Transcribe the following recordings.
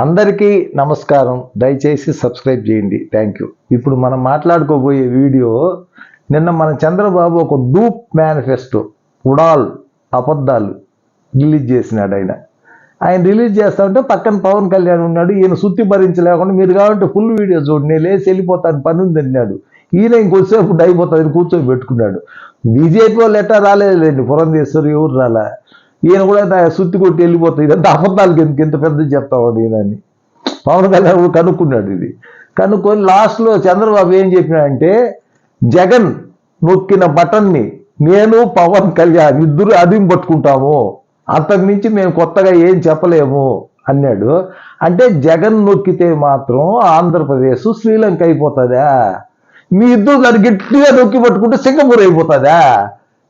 అందరికీ నమస్కారం. దయచేసి సబ్స్క్రైబ్ చేయండి. థ్యాంక్ యూ ఇప్పుడు మనం మాట్లాడుకోబోయే వీడియో నిన్న మన చంద్రబాబు ఒక డూప్ మేనిఫెస్టో ఉడాల్ అబద్ధాలు రిలీజ్ చేసినాడు ఆయన. ఆయన రిలీజ్ చేస్తా ఉంటే పక్కన పవన్ కళ్యాణ్ ఉన్నాడు ఈయన సుత్తి భరించలేకుండా మీరు కావాలంటే ఫుల్ వీడియో చూడండి నేను లేచి వెళ్ళిపోతాను పని ఉంది అన్నాడు. ఈయన ఇంకొద్దిసేపు అయిపోతుంది కూర్చొని పెట్టుకున్నాడు. బీజేపీ వాళ్ళు ఎట్టా రాలేదులేండి పురంధేశ్వరి ఎవరు రాలే? ఈయన కూడా సుత్తి కొట్టి వెళ్ళిపోతాయి ఇదంతా అబద్ధాలకి ఎందుకు ఇంత పెద్ద చెప్తావాడు ఈయన అని పవన్ కళ్యాణ్ కనుక్కున్నాడు ఇది. కనుక్కొని లాస్ట్లో చంద్రబాబు ఏం చెప్పినాడంటే జగన్ నొక్కిన బటన్ని నేను పవన్ కళ్యాణ్ ఇద్దరు అదిం పట్టుకుంటాము. అంతకు మించి మేము కొత్తగా ఏం చెప్పలేము. అన్నాడు. అంటే జగన్ నొక్కితే మాత్రం ఆంధ్రప్రదేశ్ శ్రీలంక అయిపోతుందా? మీ ఇద్దరు దాన్ని గట్టిగా నొక్కి పట్టుకుంటే సింగపూర్ అయిపోతుందా?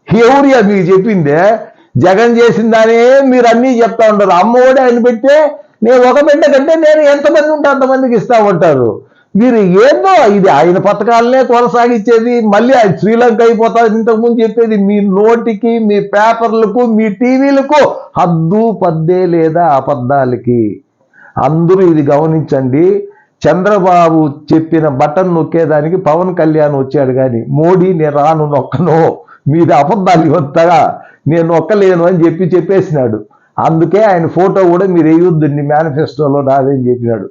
ఎవరియా మీకు చెప్పిందే? జగన్ చేసిందానే మీరు అన్నీ చెప్తా ఉంటారు. అమ్మఒడి ఆయన పెట్టే నేను ఒక బిడ్డ కంటే నేను ఎంతమంది ఉంటే అంతమందికి ఇస్తా ఉంటారు. మీరు ఏందో ఇది ఆయన పథకాలనే కొనసాగించేది మళ్ళీ ఆయన శ్రీలంక అయిపోతుంది ఇంతకుముందు చెప్పేది మీ నోటికి మీ పేపర్లకు మీ టీవీలకు హద్దు పద్దే లేదా అబద్ధాలకి. అందరూ ఇది గమనించండి. చంద్రబాబు చెప్పిన బటన్ నొక్కేదానికి పవన్ కళ్యాణ్ వచ్చాడు కానీ మోడీ నేను రాను నొక్కను. మీది అబద్ధాలు ఇవంతగా నేను ఒక్కలేను అని చెప్పి చెప్పేసినాడు. అందుకే ఆయన ఫోటో కూడా మీరు వేయొద్దండి మేనిఫెస్టోలో రాదని చెప్పినాడు.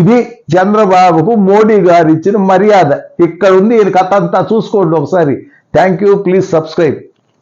ఇది చంద్రబాబుకు మోడీ గారు ఇచ్చిన మర్యాద. ఇక్కడ ఉంది ఈయన కథ అంతా చూసుకోండి ఒకసారి. Thank you please subscribe